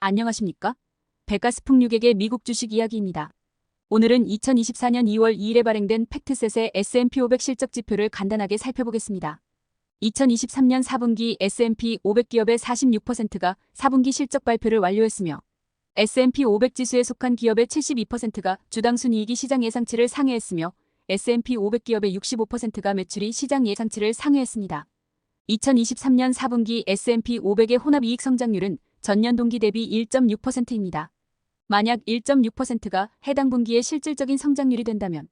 안녕하십니까? 백가스풍육에게 미국 주식 이야기입니다. 오늘은 2024년 2월 2일에 발행된 팩트셋의 S&P 500 실적 지표를 간단하게 살펴보겠습니다. 2023년 4분기 S&P 500 기업의 46%가 4분기 실적 발표를 완료했으며 S&P 500 지수에 속한 기업의 72%가 주당 순이익이 시장 예상치를 상회했으며 S&P 500 기업의 65%가 매출이 시장 예상치를 상회했습니다. 2023년 4분기 S&P 500의 혼합 이익 성장률은 전년 동기 대비 1.6%입니다. 만약 1.6%가 해당 분기의 실질적인 성장률이 된다면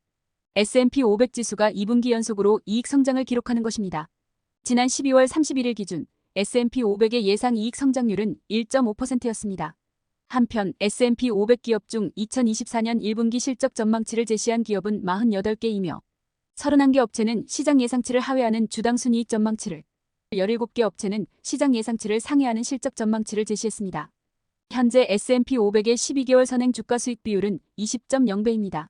S&P 500 지수가 2분기 연속으로 이익 성장을 기록하는 것입니다. 지난 12월 31일 기준 S&P 500의 예상 이익 성장률은 1.5%였습니다. 한편 S&P 500 기업 중 2024년 1분기 실적 전망치를 제시한 기업은 48개이며 31개 업체는 시장 예상치를 하회하는 주당 순이익 전망치를 17개 업체는 시장 예상치를 상회하는 실적 전망치를 제시했습니다. 현재 S&P 500의 12개월 선행 주가 수익 비율은 20.0배입니다.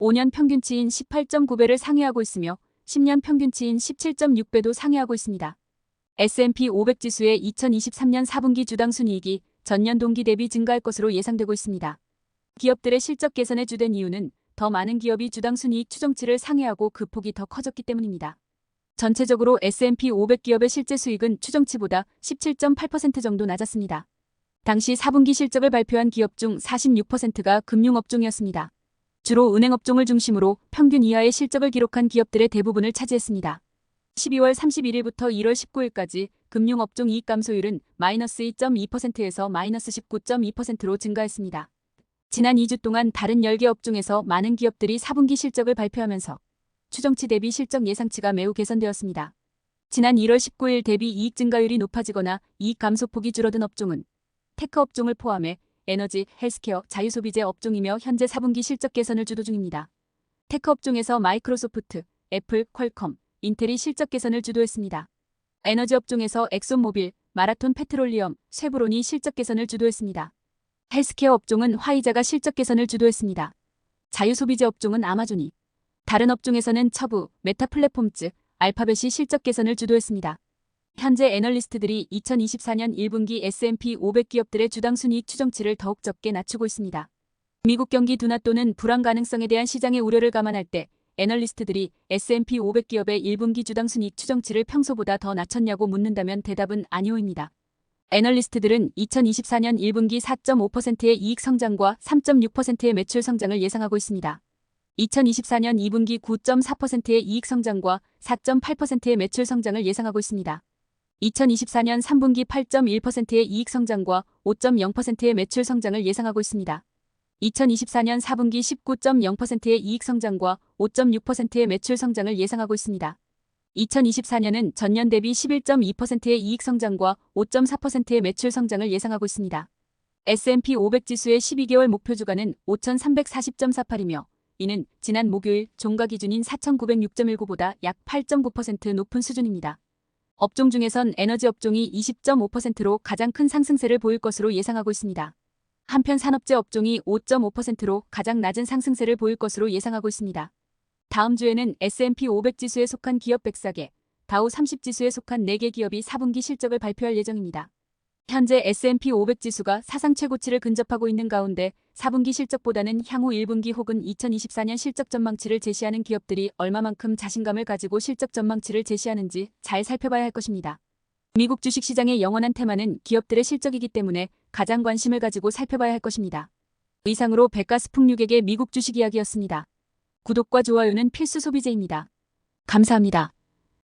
5년 평균치인 18.9배를 상회하고 있으며 10년 평균치인 17.6배도 상회하고 있습니다. S&P 500 지수의 2023년 4분기 주당 순이익이 전년 동기 대비 증가할 것으로 예상되고 있습니다. 기업들의 실적 개선에 주된 이유는 더 많은 기업이 주당 순이익 추정치를 상회하고 그 폭이 더 커졌기 때문입니다. 전체적으로 S&P 500 기업의 실제 수익은 추정치보다 17.8% 정도 낮았습니다. 당시 4분기 실적을 발표한 기업 중 46%가 금융업종이었습니다. 주로 은행업종을 중심으로 평균 이하의 실적을 기록한 기업들의 대부분을 차지했습니다. 12월 31일부터 1월 19일까지 금융업종 이익 감소율은 마이너스 2.2%에서 마이너스 19.2%로 증가했습니다. 지난 2주 동안 다른 10개 업종에서 많은 기업들이 4분기 실적을 발표하면서 추정치 대비 실적 예상치가 매우 개선되었습니다. 지난 1월 19일 대비 이익 증가율이 높아지거나 이익 감소폭이 줄어든 업종은 테크 업종을 포함해 에너지, 헬스케어, 자유소비재 업종이며 현재 4분기 실적 개선을 주도 중입니다. 테크 업종에서 마이크로소프트, 애플, 퀄컴, 인텔이 실적 개선을 주도했습니다. 에너지 업종에서 엑손모빌, 마라톤 페트롤리엄, 쉐브론이 실적 개선을 주도했습니다. 헬스케어 업종은 화이자가 실적 개선을 주도했습니다. 자유소비재 업종은 아마존이, 다른 업종에서는 처부, 메타 플랫폼즈, 알파벳이 실적 개선을 주도했습니다. 현재 애널리스트들이 2024년 1분기 S&P 500 기업들의 주당 순이익 추정치를 더욱 적게 낮추고 있습니다. 미국 경기 둔화 또는 불안 가능성에 대한 시장의 우려를 감안할 때 애널리스트들이 S&P 500 기업의 1분기 주당 순이익 추정치를 평소보다 더 낮췄냐고 묻는다면 대답은 아니오입니다. 애널리스트들은 2024년 1분기 4.5%의 이익 성장과 3.6%의 매출 성장을 예상하고 있습니다. 2024년 2분기 9.4%의 이익 성장과 4.8%의 매출 성장을 예상하고 있습니다. 2024년 3분기 8.1%의 이익 성장과 5.0%의 매출 성장을 예상하고 있습니다. 2024년 4분기 19.0%의 이익 성장과 5.6%의 매출 성장을 예상하고 있습니다. 2024년은 전년 대비 11.2%의 이익 성장과 5.4%의 매출 성장을 예상하고 있습니다. S&P 500 지수의 12개월 목표 주가는 5,340.48이며 이는 지난 목요일 종가 기준인 4,906.19보다 약 8.9% 높은 수준입니다. 업종 중에선 에너지 업종이 20.5%로 가장 큰 상승세를 보일 것으로 예상하고 있습니다. 한편 산업재 업종이 5.5%로 가장 낮은 상승세를 보일 것으로 예상하고 있습니다. 다음 주에는 S&P 500 지수에 속한 기업 104개, 다우 30 지수에 속한 4개 기업이 4분기 실적을 발표할 예정입니다. 현재 S&P 500 지수가 사상 최고치를 근접하고 있는 가운데 4분기 실적보다는 향후 1분기 혹은 2024년 실적 전망치를 제시하는 기업들이 얼마만큼 자신감을 가지고 실적 전망치를 제시하는지 잘 살펴봐야 할 것입니다. 미국 주식시장의 영원한 테마는 기업들의 실적이기 때문에 가장 관심을 가지고 살펴봐야 할 것입니다. 이상으로 백가스풍육에게 미국 주식 이야기였습니다. 구독과 좋아요는 필수 소비재입니다. 감사합니다.